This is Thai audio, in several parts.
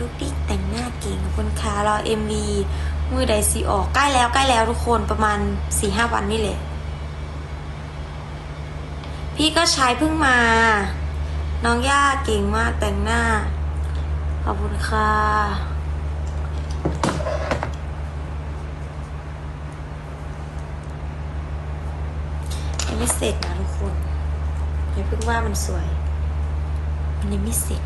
ดุกดิกแต่งหน้าเก่งขอบคุณค่ะรอเอ็มวีมือใดสีออกใกล้แล้วใกล้แล้วทุกคนประมาณสี่ห้าวันนี่แหละพี่ก็ใช้เพิ่งมา น้องย่าเก่งมากแต่งหน้า ขอบคุณค่ะยังไม่เสร็จนะทุกคนอย่าเพิ่งว่ามันสวย มันยังไม่เสร็จ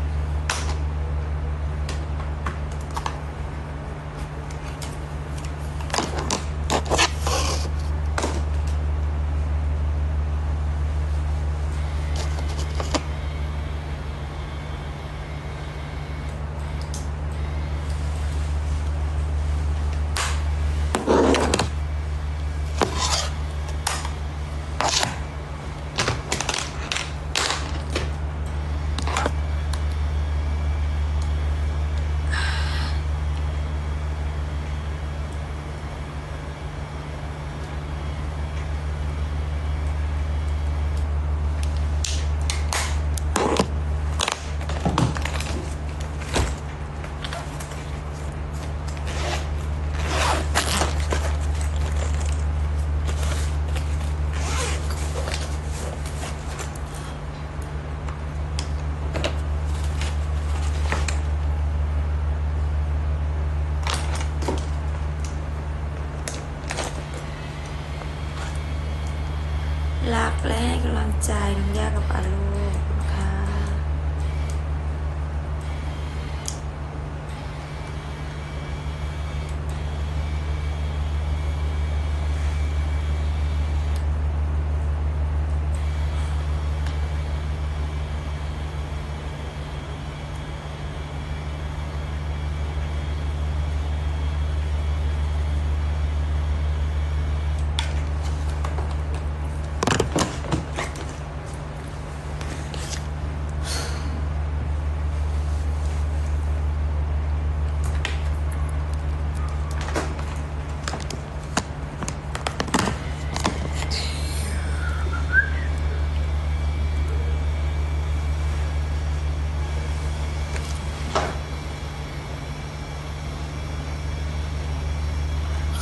รักและให้กำลังใจน้องย่ากับอาลูกนะคะ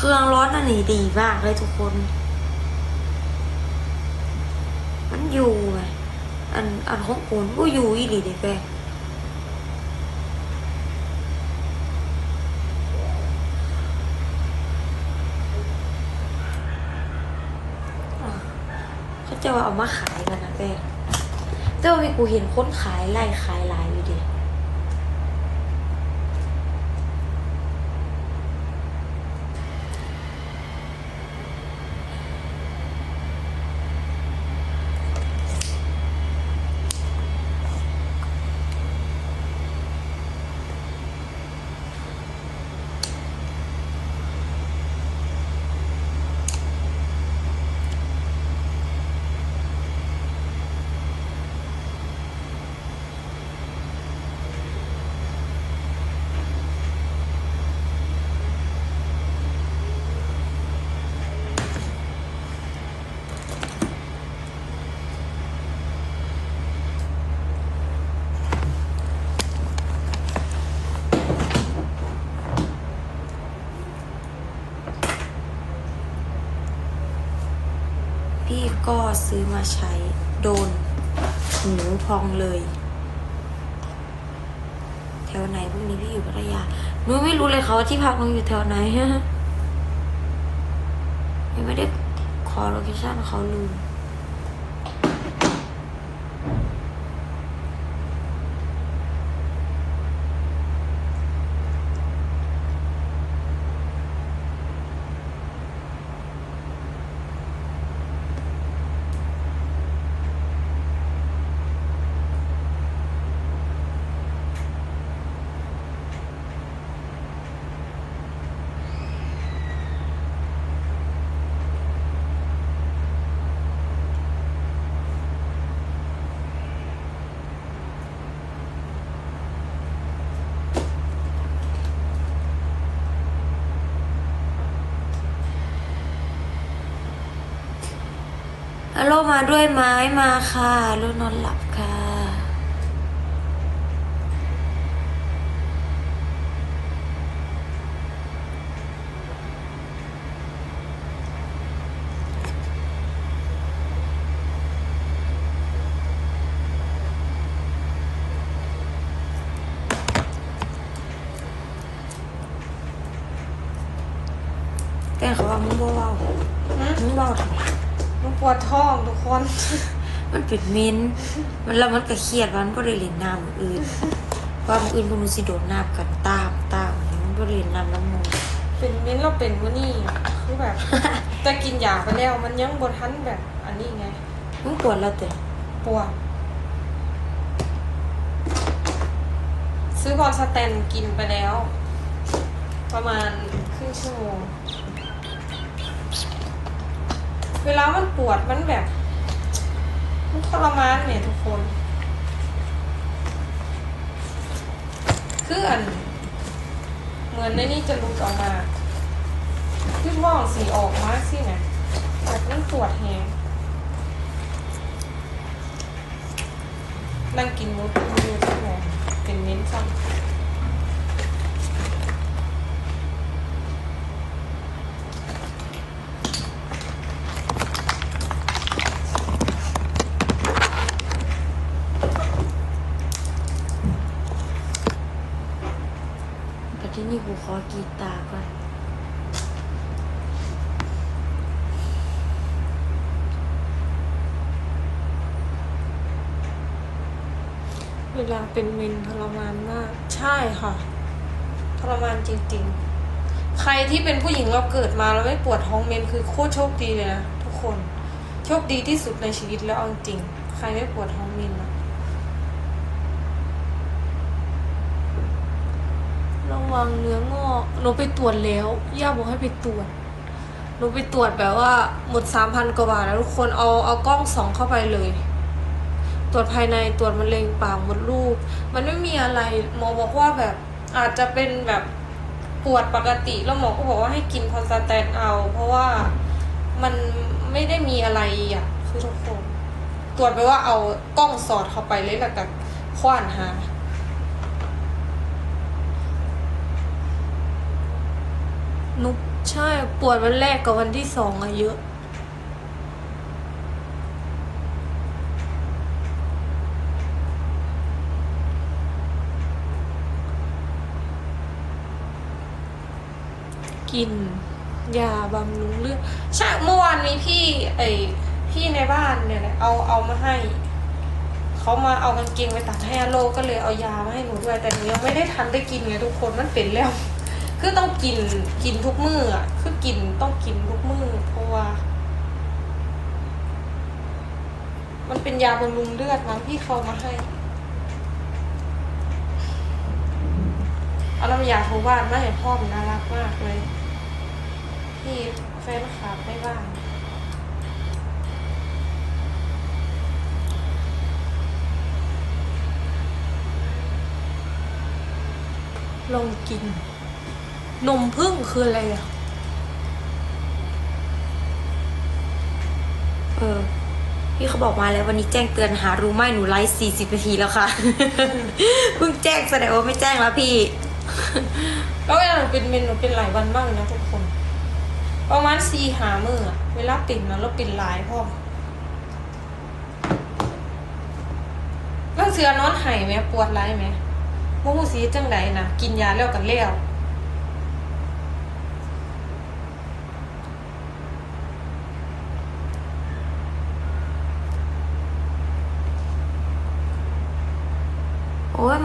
รื่องร้อ นี้ดีมากเลยทุกคน มันอยู่ไงอันอันของคุณก็อยู่อีหลีเด็กแกเขาจะเอามาขายกันนะแกแต่ว่ามีกูเห็นคนขายไล่ขายหลายอยู่ดิ พี่ ก็ซื้อมาใช้โดนหนูพองเลย แถวไหนพวกนี้พี่อยู่พัทยาหนูไม่รู้เลยเขาที่พักหนูอยู่แถวไหนยังไม่ได้ขอโลเคชั่นเขาลืม โลมาด้วยไม้มาค่ะลูกนอนหลับค่ะแต่เขาว่ามึงบ่เบามึงเบาทำไม หนูปวดท้องทุกคน มันเป็นเม้นมันแล้วมันก็เครียดว่ามันบ่ได้เล่นน้ำมื้ออื่นว่ามื้ออื่นพวกหนูสิโดดน้ำกันตามตามมันบ่ได้เล่นน้ำน้ำมูกเป็นเม้นเราเป็นวันนี้คือแบบแต่กินยาไปแล้ว มันยังบนทันแบบ อันนี้ไงมึงปวดแล้วแต่ปวดซื้อบอลสแตนกินไปแล้ว ประมาณครึ่งชั่วโมง เวลามันปวดมันแบบ มันทรมานเนี่ยทุกคน คืออัน เหมือนในนี่จะลุดออกมา คือท้องสีออกมาสินะแบบมันปวดแฮงนั่งกินมุดอยู่ชั่วโมงเป็นเม้นซ้ำแต่ที่นี่ กีตาร์ก่อนเวลาเป็นเมนทรมานมาก ใช่ค่ะ ทรมานจริงๆ ใครที่เป็นผู้หญิงเราเกิดมาแล้วไม่ปวดท้องเมนคือโคตรโชคดีเลยนะทุกคน โชคดีที่สุดในชีวิตแล้วเอาจริง ใครไม่ปวดท้องเมน วังเนื้องอกหนูไปตรวจแล้ว ย่าบอกให้ไปตรวจหนูไปตรวจแบบว่าหมดสามพันกว่าบาทแล้วทุกคนเอาเอากล้องสองเข้าไปเลย ตรวจภายในตรวจมะเร็งปากมดลูก มันไม่มีอะไรหมอบอกว่าแบบอาจจะเป็นแบบปวดปกติแล้วหมอก็บอกว่าให้กินคอนสแตนเอา เพราะว่ามันไม่ได้มีอะไรอะคือทุกคน ตรวจไปว่าเอากล้องสอดเข้าไปเลยแล้วก็คว้านหา นุกใช่ปวดวันแรกกับวันที่สองอะเยอะ กินยาบำรุงเลือดใช่เมื่อวานมีพี่ไอพี่ในบ้านเนี่ยเอาเอามาให้เขามาเอากางเกงไปตัดให้อโลก็เลยเอายามาให้หนูด้วยแต่หนูยังไม่ได้ทันได้กินไงทุกคนมันเป็นแล้ว คือต้องกินกินทุกมื้ออะคือกินต้องกินทุกมื้อเพราะว่า มันเป็นยาบำรุงเลือดมั้งที่เขามาให้เอาน้ำยาทูบ้านมาให้พ่อมันน่ารักมากเลย ที่แฟนคลับไม่บ้านลองกิน นมพึ่งคืออะไรอะ เออ พี่เขาบอกมาแล้ววันนี้แจ้งเตือนหารู้ไหมหนูไลฟ์สี่สิบนาทีแล้วค่ะ เพิ่งแจ้งแสดงว่าไม่แจ้งแล้วพี่แล้วเวลาหนูเป็นเมนหนูเป็นหลายวันมากเลยนะทุกคน ประมาณสี่หามืออะเวลาปิดนะเราปิดหลายพ่อมแล้วเสือนอนไห้ไหมปวดไรไหมโมโหสีจังใดนะกินยาแล้วกันแล้ว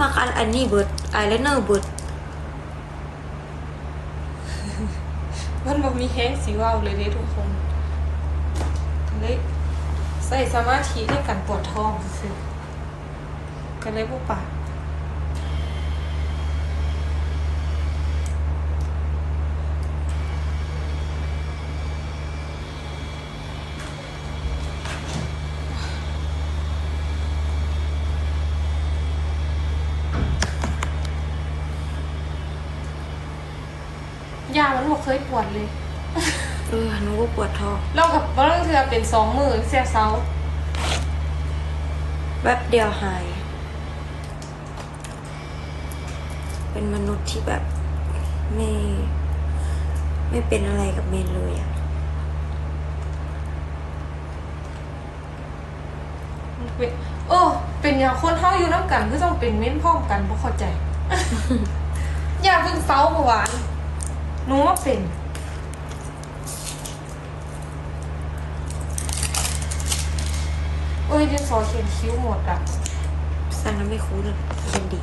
มาคันอันนี้เบิดไอเลนเนอร์เบิดมันบ่มีแห้งสีว่าวเลยเด้ทุกคนเลยใส่สมาธิในการปวดท้องคือก็เลยพวกปาก ยามันบอกเคยปวดเลย เออหนูก็ปวดท้องเรากับว่าเธอเป็นสองมือเสียเซาแวบเดียวหาย เป็นมนุษย์ที่แบบไม่ ไม่เป็นอะไรกับเมนเลยอะเป็นโอ้เป็นอย่างคนเท่าอยู่น้ำกันคือต้องเป็นเม้นพร้อมกันเพราะเข้าใจ อย่าเพิ่งเซาเมื่อวาน หนูว่าเป็นเอ้ยดินสอเขียนคิ้วหมดอะ สั่งแล้วไม่คุ้นเป็นดี